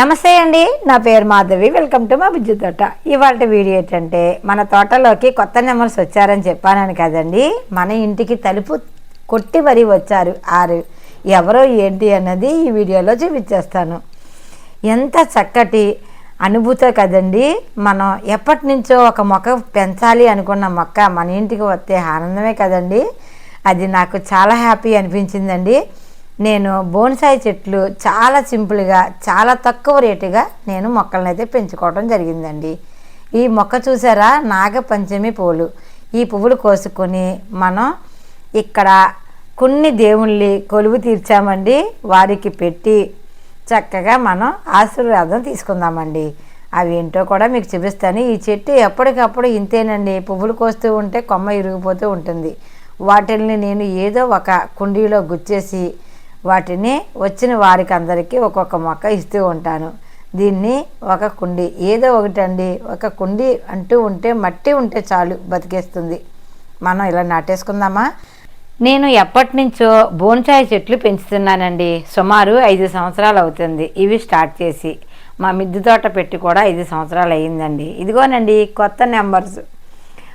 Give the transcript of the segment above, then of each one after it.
నమస్తే అండి నా పేరు మాధవి. వెల్కమ్ టు మా బుజ్జి తోట. ఇవాళ వీడియో ఏంటంటే మన తోటలోకి కొత్త నెంబర్స్ వచ్చారని చెప్పానని కదండి. మన ఇంటికి తలుపు కొట్టి మరీ వచ్చారు. ఆరు ఎవరో ఏంటి అన్నది ఈ వీడియోలో చూపించేస్తాను. ఎంత చక్కటి అనుభూతి కదండి. మనం ఎప్పటి నుంచో ఒక మొక్క పెంచాలి అనుకున్న మొక్క మన ఇంటికి వస్తే ఆనందమే కదండి. అది నాకు చాలా హ్యాపీ అనిపించిందండి. నేను బోన్సాయి చెట్లు చాలా సింపుల్గా చాలా తక్కువ రేటుగా నేను మొక్కలను అయితే పెంచుకోవడం జరిగిందండి. ఈ మొక్క చూసారా? నాగపంచమి పూలు. ఈ పువ్వులు కోసుకొని మనం ఇక్కడ కొన్ని దేవుళ్ళని కొలువు తీర్చామండి. వారికి పెట్టి చక్కగా మనం ఆశీర్వాదం తీసుకుందామండి. అవి ఏంటో కూడా మీకు చూపిస్తాను. ఈ చెట్టు ఎప్పటికప్పుడు ఇంతేనండి. పువ్వులు కోస్తూ ఉంటే కొమ్మ ఇరిగిపోతూ ఉంటుంది. వాటిని నేను ఏదో ఒక కుండీలో గుచ్చేసి వాటిని వచ్చిన వారికి అందరికీ ఒక్కొక్క మొక్క ఇస్తూ ఉంటాను. దీన్ని ఒక కుండి ఏదో ఒకటండి. ఒక కుండి అంటూ ఉంటే మట్టి ఉంటే చాలు బతికేస్తుంది. మనం ఇలా నాటేసుకుందామా? నేను ఎప్పటి నుంచో బోన్సాయి చెట్లు పెంచుతున్నానండి. సుమారు ఐదు సంవత్సరాలు అవుతుంది. ఇవి స్టార్ట్ చేసి. మా మిద్దె తోట పెట్టి కూడా ఐదు సంవత్సరాలు అయ్యిందండి. ఇదిగోనండి కొత్త నెంబర్స్.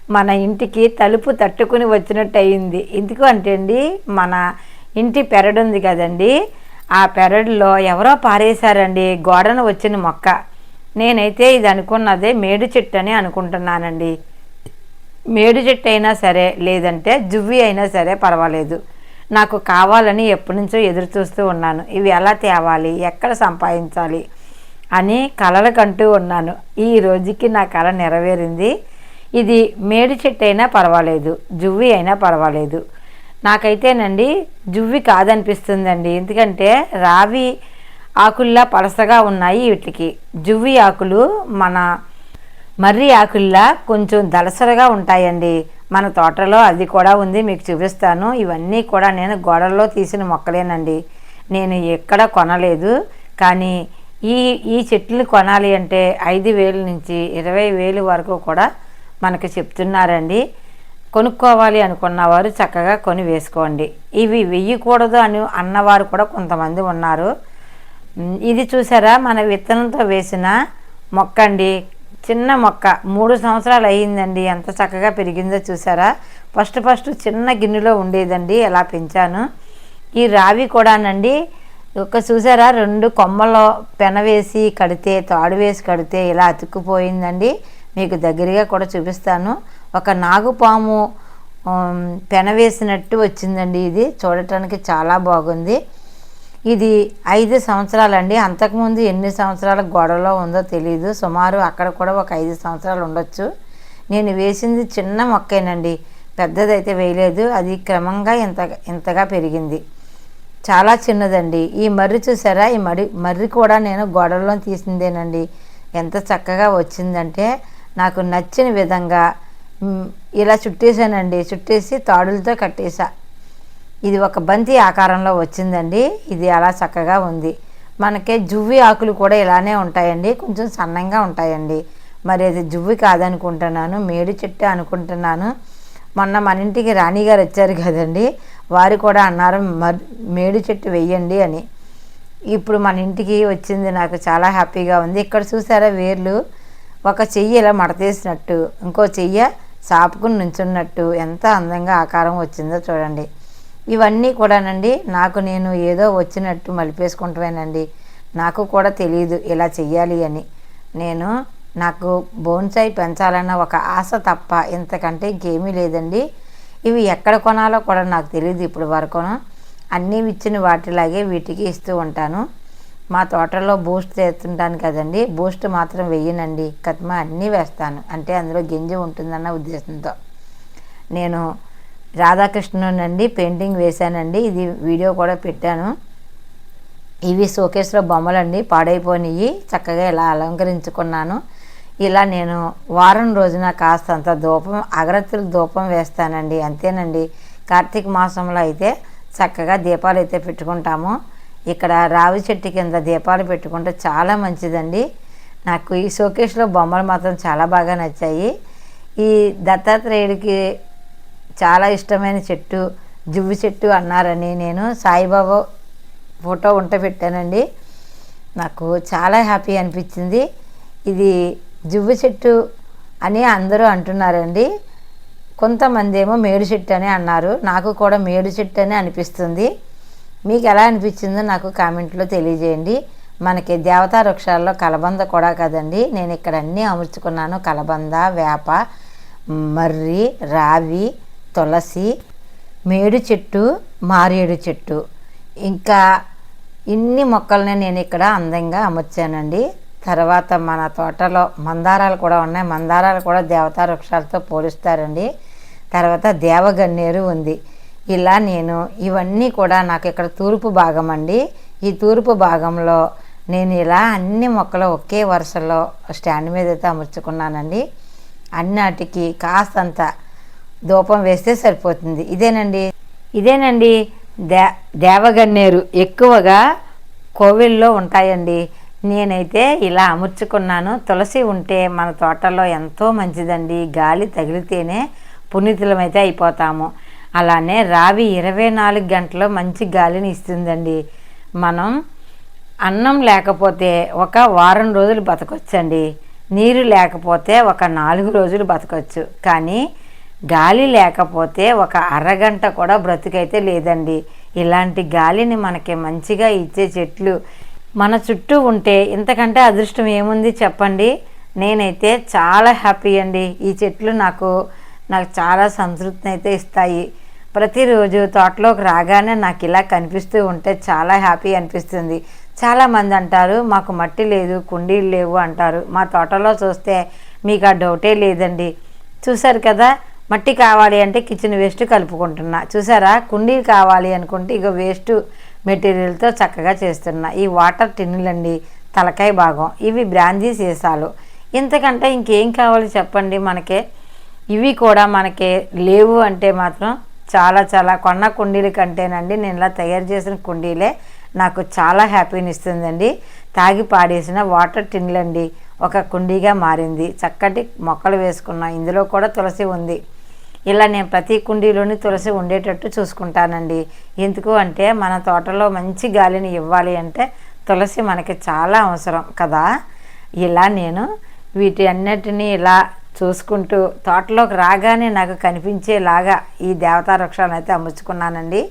మన ఇంటికి తలుపు తట్టుకుని వచ్చినట్టు అయింది ఎందుకు అంటే అండి మన ఇంటి పెరడు ఉంది కదండి. ఆ పెరడులో ఎవరో పారేశారండి. గోడను వచ్చిన మొక్క. నేనైతే ఇది అనుకున్నదే మేడు చెట్టు అని అనుకుంటున్నానండి. మేడు చెట్టు అయినా సరే లేదంటే జువ్వి అయినా సరే పర్వాలేదు. నాకు కావాలని ఎప్పటి నుంచో ఎదురు చూస్తూ ఉన్నాను. ఇవి ఎలా తేవాలి? ఎక్కడ సంపాదించాలి? అని కలలు కంటూ ఉన్నాను. ఈ రోజుకి నా కళ నెరవేరింది. ఇది మేడి చెట్టు అయినా పర్వాలేదు. జువ్వి అయినా పర్వాలేదు. నాకైతేనండి జువ్వి కాదనిపిస్తుందండి. ఎందుకంటే రావి ఆకుల్లా పలసగా ఉన్నాయి వీటికి. జువ్వి ఆకులు మన మర్రి ఆకుల్లా కొంచెం దలసరగా ఉంటాయండి. మన తోటలో అది కూడా ఉంది మీకు చూపిస్తాను. ఇవన్నీ కూడా నేను గోడల్లో తీసిన మొక్కలేనండి. నేను ఎక్కడ కొనలేదు. కానీ ఈ ఈ చెట్లు కొనాలి అంటే ఐదు వేల నుంచి ఇరవై వేలు వరకు కూడా మనకు చెప్తున్నారండి. కొనుక్కోవాలి అనుకున్నవారు చక్కగా కొని వేసుకోండి. ఇవి వెయ్యకూడదు అని అన్నవారు కూడా కొంతమంది ఉన్నారు. ఇది చూసారా? మన విత్తనంతో వేసిన మొక్క అండి చిన్న మొక్క. మూడు సంవత్సరాలు అయ్యిందండి. ఎంత చక్కగా పెరిగిందో చూసారా? ఫస్ట్ ఫస్ట్ చిన్న గిన్నెలో ఉండేదండి. ఎలా పెంచాను? ఈ రావి కూడానండి. ఒక చూసారా? రెండు కొమ్మలో పెన వేసి కడితే తాడు వేసి కడితే ఇలా అతుక్కుపోయిందండి. మీకు దగ్గరగా కూడా చూపిస్తాను. ఒక నాగుపాము పెనవేసినట్టు వచ్చిందండి ఇది. చూడటానికి చాలా బాగుంది. ఇది ఐదు సంవత్సరాలండి. అంతకుముందు ఎన్ని సంవత్సరాల గొడవలో ఉందో తెలియదు సుమారు అక్కడ కూడా ఒక ఐదు సంవత్సరాలు ఉండొచ్చు. నేను వేసింది చిన్న మొక్కేనండి. పెద్దదైతే వేయలేదు. అది క్రమంగా ఇంత ఇంతగా పెరిగింది. చాలా చిన్నదండి. ఈ మర్రి చూసారా? ఈ మర్రి మర్రి కూడా నేను గొడవలో తీసిందేనండి. ఎంత చక్కగా వచ్చిందంటే నాకు నచ్చిన విధంగా ఇలా చుట్టేసానండి. చుట్టేసి తాడులతో కట్టేసా. ఇది ఒక బంతి ఆకారంలో వచ్చిందండి. ఇది అలా చక్కగా ఉంది. మనకే జువ్వి ఆకులు కూడా ఇలానే ఉంటాయండి. కొంచెం సన్నంగా ఉంటాయండి. మరి అది జువ్వి కాదనుకుంటున్నాను. మేడి చెట్టు అనుకుంటున్నాను. మొన్న మన ఇంటికి రాణి గారు వచ్చారు కదండి. వారు కూడా అన్నారు మర్ మేడి చెట్టు వెయ్యండి అని. ఇప్పుడు మన ఇంటికి వచ్చింది నాకు చాలా హ్యాపీగా ఉంది. ఇక్కడ చూసారా వేర్లు? ఒక చెయ్యి ఇలా మడతేసినట్టు. ఇంకో చెయ్య సాపుకుని నుంచున్నట్టు ఎంత అందంగా ఆకారం వచ్చిందో చూడండి. ఇవన్నీ కూడానండి నాకు నేను ఏదో వచ్చినట్టు మలిపేసుకుంటామేనండి నాకు కూడా తెలియదు ఇలా చెయ్యాలి అని. నేను నాకు బోన్సాయి పెంచాలన్న ఒక ఆశ తప్ప ఇంతకంటే ఇంకేమీ లేదండి. ఇవి ఎక్కడ కొనాలో కూడా నాకు తెలియదు ఇప్పుడు వరకును. అన్నీ ఇచ్చిన వాటిలాగే వీటికి ఇస్తూ ఉంటాను. మా తోటలో బూస్ట్ చేస్తుంటాను కదండి బూస్ట్ మాత్రం వెయ్యనండి కత్మా అన్నీ వేస్తాను. అంటే అందులో గింజ ఉంటుందన్న ఉద్దేశంతో. నేను రాధాకృష్ణనండి పెయింటింగ్ వేశానండి ఇది వీడియో కూడా పెట్టాను. ఇవి షోకేస్లో బొమ్మలండి పాడైపోయినాయి చక్కగా ఇలా అలంకరించుకున్నాను. ఇలా నేను వారం రోజున కాస్తంత ధూపం అగరత్తుల ధూపం వేస్తానండి అంతేనండి. కార్తీక మాసంలో అయితే చక్కగా దీపాలు అయితే పెట్టుకుంటాము. ఇక్కడ రావి చెట్టు కింద దీపాలు పెట్టుకుంటే చాలా మంచిదండి. నాకు ఈ షోకేస్లో బొమ్మలు మాత్రం చాలా బాగా నచ్చాయి. ఈ దత్తాత్రేయుడికి చాలా ఇష్టమైన చెట్టు జువ్వి చెట్టు అన్నారని నేను సాయిబాబా ఫోటో ఉంట పెట్టానండి. నాకు చాలా హ్యాపీ అనిపించింది. ఇది జువ్వు చెట్టు అని అందరూ అంటున్నారండి. కొంతమంది ఏమో మేడు చెట్టు అని అన్నారు. నాకు కూడా మేడు చెట్టు అని అనిపిస్తుంది. మీకు ఎలా అనిపించిందో నాకు కామెంట్లో తెలియజేయండి. మనకి దేవతా వృక్షాల్లో కలబంద కూడా కదండి. నేను ఇక్కడ అన్నీ అమర్చుకున్నాను. కలబంద వేప మర్రి రావి తులసి మేడు చెట్టు మారేడు చెట్టు. ఇంకా ఇన్ని మొక్కల్ని నేను ఇక్కడ అందంగా అమర్చానండి. తర్వాత మన తోటలో మందారాలు కూడా ఉన్నాయి. మందారాలు కూడా దేవతా వృక్షాలతో పోలుస్తారండి. తర్వాత దేవగన్నేరు ఉంది. ఇలా నేను ఇవన్నీ కూడా నాకు ఇక్కడ తూర్పు భాగం అండి ఈ తూర్పు భాగంలో నేను ఇలా అన్ని మొక్కలు ఒకే వరుసలో స్టాండ్ మీద అయితే అమర్చుకున్నానండి. అన్నిటికి కాస్తంత ధూపం వేస్తే సరిపోతుంది. ఇదేనండి? ఇదేనండి. దే దేవగన్నేరు. ఎక్కువగా కోవిల్లో ఉంటాయండి. నేనైతే ఇలా అమర్చుకున్నాను. తులసి ఉంటే మన తోటలో ఎంతో మంచిదండి. గాలి తగిలితేనే పునీతులమైతే అయిపోతాము. అలానే రావి ఇరవై నాలుగు గంటలు మంచి గాలిని ఇస్తుందండి. మనం అన్నం లేకపోతే ఒక వారం రోజులు బతకొచ్చండి. నీరు లేకపోతే ఒక నాలుగు రోజులు బతకొచ్చు. కానీ గాలి లేకపోతే ఒక అరగంట కూడా బ్రతుకైతే లేదండి. ఇలాంటి గాలిని మనకి మంచిగా ఇచ్చే చెట్లు మన చుట్టూ ఉంటే ఇంతకంటే అదృష్టం ఏముంది చెప్పండి? నేనైతే చాలా హ్యాపీ అండి. ఈ చెట్లు నాకు నాకు చాలా సంతృప్తిని అయితే ఇస్తాయి. ప్రతిరోజు తోటలోకి రాగానే నాకు ఇలా కనిపిస్తూ ఉంటే చాలా హ్యాపీ అనిపిస్తుంది. చాలామంది అంటారు మాకు మట్టి లేదు కుండీలు లేవు అంటారు. మా తోటలో చూస్తే మీకు ఆ డౌటే లేదండి. చూశారు కదా మట్టి కావాలి అంటే కిచెన్ వేస్ట్ కలుపుకుంటున్నా. చూసారా కుండీలు కావాలి అనుకుంటే ఇక వేస్ట్ మెటీరియల్తో చక్కగా చేస్తున్నా. ఈ వాటర్ టిన్నులండి తలకాయ భాగం. ఇవి బ్రాందీ సీసాలు. ఇంతకంటే ఇంకేం కావాలి చెప్పండి మనకే? ఇవి కూడా మనకి లేవు అంటే మాత్రం చాలా చాలా కొన్న కుండీల కంటేనండి. నేను ఇలా తయారు చేసిన కుండీలే నాకు చాలా హ్యాపీని ఇస్తుందండి. తాగి పాడేసిన వాటర్ టిన్లండి ఒక కుండీగా మారింది. చక్కటి మొక్కలు వేసుకున్నా ఇందులో కూడా తులసి ఉంది. ఇలా నేను ప్రతి కుండీలోని తులసి ఉండేటట్టు చూసుకుంటానండి. ఎందుకు అంటే మన తోటలో మంచి గాలిని ఇవ్వాలి అంటే తులసి మనకి చాలా అవసరం కదా. ఇలా నేను వీటి అన్నిటినీ ఇలా చూసుకుంటూ తోటలోకి రాగానే నాకు కనిపించేలాగా ఈ దేవతా వృక్షాలను అయితే అమర్చుకున్నానండి.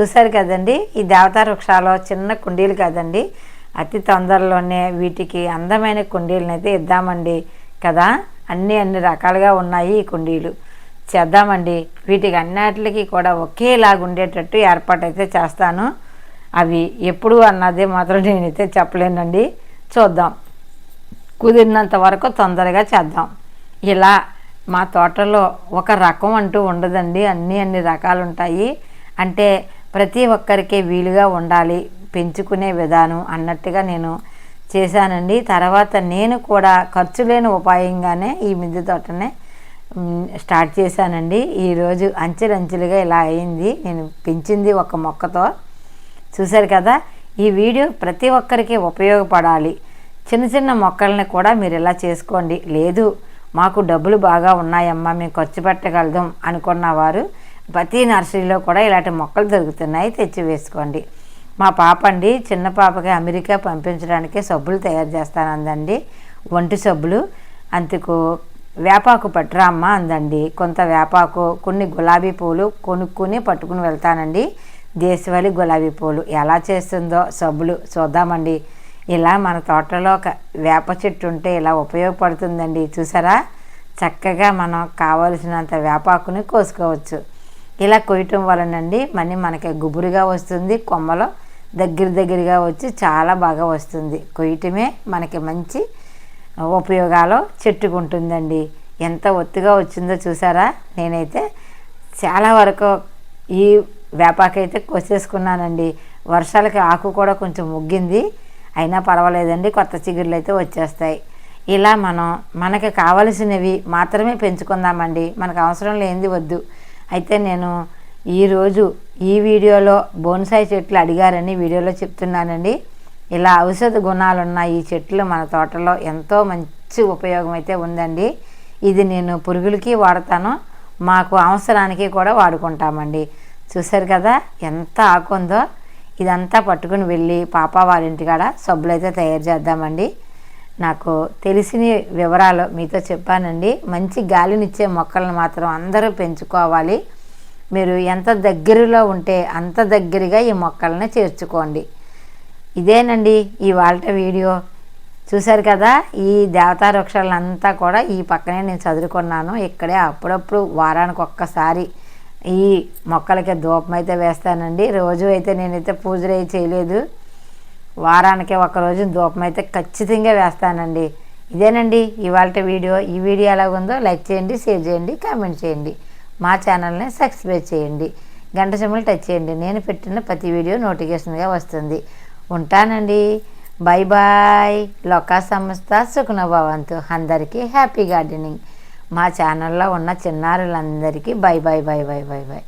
చూశారు కదండి? ఈ దేవతా వృక్షాలు చిన్న కుండీలు కదండి. అతి తొందరలోనే వీటికి అందమైన కుండీలను అయితే ఇద్దామండి కదా? అన్నీ అన్ని రకాలుగా ఉన్నాయి ఈ కుండీలు. చేద్దామండి. వీటికి అన్నిటికి కూడా ఒకేలాగా ఉండేటట్టు ఏర్పాటు అయితే చేస్తాను. అవి ఎప్పుడు అన్నది మాత్రం నేనైతే చెప్పలేనండి. చూద్దాం. కుదిరినంత వరకు తొందరగా చేద్దాం. ఇలా మా తోటలో ఒక రకం అంటూ ఉండదండి. అన్ని అన్ని రకాలు ఉంటాయి అంటే ప్రతి ఒక్కరికి వీలుగా ఉండాలి పెంచుకునే విధానం అన్నట్టుగా నేను చేశానండి. తర్వాత నేను కూడా ఖర్చు లేని ఉపాయంగానే ఈ మిద్దె తోటనే స్టార్ట్ చేశానండి. ఈరోజు అంచెలంచెలుగా ఇలా అయింది. నేను పెంచింది ఒక మొక్కతో. చూశారు కదా ఈ వీడియో ప్రతి ఒక్కరికి ఉపయోగపడాలి. చిన్న చిన్న మొక్కల్ని కూడా మీరు ఇలా చేసుకోండి. లేదు మాకు డబ్బులు బాగా ఉన్నాయమ్మా మేము ఖర్చు పెట్టగలదాం అనుకున్న వారు ప్రతి నర్సరీలో కూడా ఇలాంటి మొక్కలు దొరుకుతున్నాయి తెచ్చి వేసుకోండి. మా పాప అండి చిన్న పాపకి అమెరికా పంపించడానికి సబ్బులు తయారు చేస్తానందండి. ఒంటి సబ్బులు అందుకు వేపాకు పట్టురా అమ్మ అందండి. కొంత వేపాకు కొన్ని గులాబీ పూలు కొనుక్కుని పట్టుకుని వెళ్తానండి. దేశవాళీ గులాబీ పూలు ఎలా చేస్తుందో సబ్బులు చూద్దామండి. ఇలా మన తోటలో ఒక వేప చెట్టు ఉంటే ఇలా ఉపయోగపడుతుందండి. చూసారా? చక్కగా మనం కావలసినంత వేపాకుని కోసుకోవచ్చు. ఇలా కొయ్యటం వలనండి మనీ మనకి గుబురుగా వస్తుంది. కొమ్మలో దగ్గర దగ్గరగా వచ్చి చాలా బాగా వస్తుంది. కొయ్యటమే మనకి మంచి ఉపయోగాలు చెట్టుకుంటుందండి. ఎంత ఒత్తుగా వచ్చిందో చూసారా? నేనైతే చాలా వరకు ఈ వేపాకైతే కోసేసుకున్నానండి. వర్షాలకి ఆకు కూడా కొంచెం ముగ్గింది. అయినా పర్వాలేదండి కొత్త చిగుళ్ళు అయితే వచ్చేస్తాయి. ఇలా మనం మనకి కావలసినవి మాత్రమే పెంచుకుందామండి. మనకు అవసరం లేనిది వద్దు. అయితే నేను ఈరోజు ఈ వీడియోలో బోన్సాయి చెట్లు అడిగారని వీడియోలో చెప్తున్నానండి. ఇలా ఔషధ గుణాలున్న ఈ చెట్లు మన తోటలో ఎంతో మంచి ఉపయోగం అయితే ఉందండి. ఇది నేను పురుగులకి వాడతాను మాకు అవసరానికి కూడా వాడుకుంటామండి. చూసారు కదా ఎంత ఆకుందో ఇదంతా పట్టుకుని వెళ్ళి పాప వాళ్ళ ఇంటికాడ సబ్బులు అయితే తయారు చేద్దామండి. నాకు తెలిసిన వివరాలు మీతో చెప్పానండి. మంచి గాలినిచ్చే మొక్కలను మాత్రం అందరూ పెంచుకోవాలి. మీరు ఎంత దగ్గరలో ఉంటే అంత దగ్గరగా ఈ మొక్కలను చేర్చుకోండి. ఇదేనండి ఈ వాళ్ళ వీడియో. చూశారు కదా ఈ దేవతా వృక్షాలంతా కూడా ఈ పక్కనే నేను చదువుకున్నాను. ఇక్కడే అప్పుడప్పుడు వారానికి ఒక్కసారి ఈ మొక్కలకి ధూపం అయితే వేస్తానండి. రోజు అయితే నేనైతే పూజలు అయితే చేయలేదు. వారానికి ఒక రోజు ధూపం అయితే ఖచ్చితంగా వేస్తానండి. ఇదేనండి ఇవాళ వీడియో. ఈ వీడియో ఎలాగుందో లైక్ చేయండి షేర్ చేయండి కామెంట్ చేయండి. మా ఛానల్ని సబ్స్క్రైబ్ చేయండి. గంట చెమ్మలు టచ్ చేయండి. నేను పెట్టిన ప్రతి వీడియో నోటిఫికేషన్గా వస్తుంది. ఉంటానండి. Bye bye. లోకా సంస్థ సుఖనభవంతు. అందరికీ హ్యాపీ గార్డెనింగ్. మా ఛానల్లో ఉన్న చిన్నారులందరికీ bye bye bye bye bye bye.